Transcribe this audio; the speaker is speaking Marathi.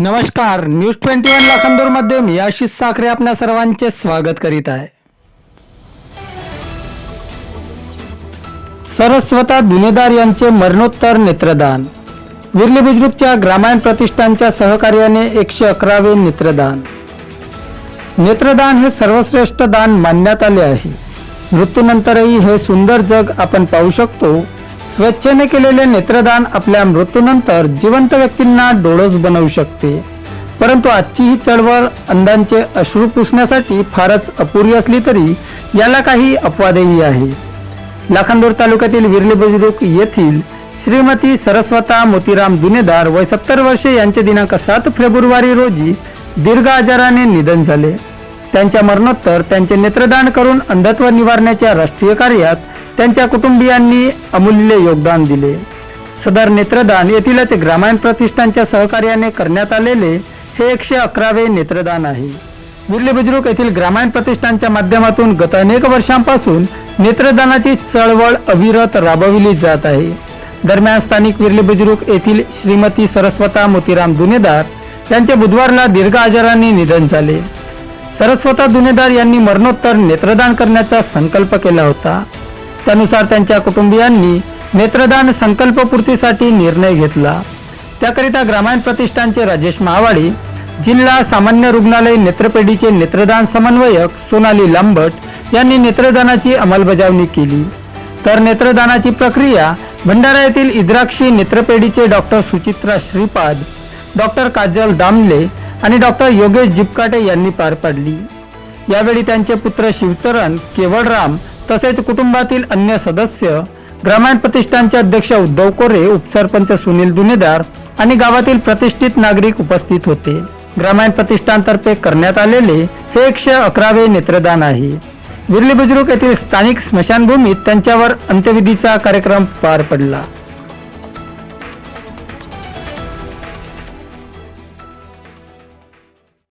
नमस्कार न्यूज ट्वेंटी वन लाखांदूरमध्ये मी आशिष साखरे आपल्या सर्वांचे स्वागत करीत आहे. सरस्वता दुनेदार यांचे मरणोत्तर नेत्रदान. विरली बुजुर्गच्या ग्रामायण प्रतिष्ठानच्या सहकार्याने एकशे अकरावे नेत्रदान. नेत्रदान हे सर्वश्रेष्ठ दान मानण्यात आले आहे. मृत्यूनंतरही हे सुंदर जग आपण पाहू शकतो. स्वेच्छेने केलेले नेत्रदान आपल्या मृत्यूनंतर जिवंत व्यक्तींना डोळस बनवू शकते. परंतु आजची ही चळवळ अंधांचे अश्रू पुसण्यासाठी फारच अपुरी असली तरी याला काही अपवादही आहे. लाखांदूर तालुक्यातील विरली बुजुर्ग येथील श्रीमती सरस्वता मोतीराम दुनेदार वय सत्तर वर्षे यांचे दिनांक सात फेब्रुवारी रोजी दीर्घ आजाराने निधन झाले. त्यांच्या मरणोत्तर त्यांचे नेत्रदान करून अंधत्व निवारण्याच्या राष्ट्रीय कार्यात त्यांच्या कुटुंबियांनी अमूल्य योगदान दिले. सदर नेत्रदान येथीलच ग्रामायण प्रतिष्ठानच्या सहकार्याने करण्यात आलेले हे एकशे अकरावे नेत्रदान आहे. विर्ले बुजुर्ग येथील ग्रामायण प्रतिष्ठानच्या माध्यमातून गत अनेक वर्षांपासून नेत्रदानाची चळवळ अविरत राबविली जात आहे. दरम्यान स्थानिक विर्ले बुजुर्ग येथील श्रीमती सरस्वता मोतीराम दुनेदार यांचे बुधवारला दीर्घ आजाराने निधन झाले. सरस्वता दुनेदार यांनी मरणोत्तर नेत्रदान करण्याचा संकल्प केला होता. त्यानुसार त्यांच्या कुटुंबियांनी नेत्रदान संकल्पपूर्तीसाठी निर्णय घेतला. त्याकरिता ग्रामायण प्रतिष्ठानचे राजेश महावाडी जिल्हा सामान्य रुग्णालय नेत्रपेढीचे नेत्रदान समन्वयक सोनाली लांबट यांनी नेत्रदानाची अंमलबजावणी केली. तर नेत्रदानाची प्रक्रिया भंडारा येथील इद्राक्षी नेत्रपेढीचे डॉक्टर सुचित्रा श्रीपाद डॉक्टर काजल दामले आणि डॉक्टर योगेश जिपकाटे यांनी पार पाडली. यावेळी त्यांचे पुत्र शिवचरण केवळराम तसेच कुटुंबातील अन्य सदस्य ग्रामायण प्रतिष्ठानचे अध्यक्ष उद्धव कोरे उपसरपंच सुनील दुनेदार आणि गावातील प्रतिष्ठित नागरिक उपस्थित होते. ग्रामायण प्रतिष्ठानतर्फे करण्यात आलेले हे एकशे अकरावे नेत्रदान आहे. विरली बुजुर्ग येथील स्थानिक स्मशानभूमीत त्यांच्यावर अंत्यविधीचा कार्यक्रम पार पडला.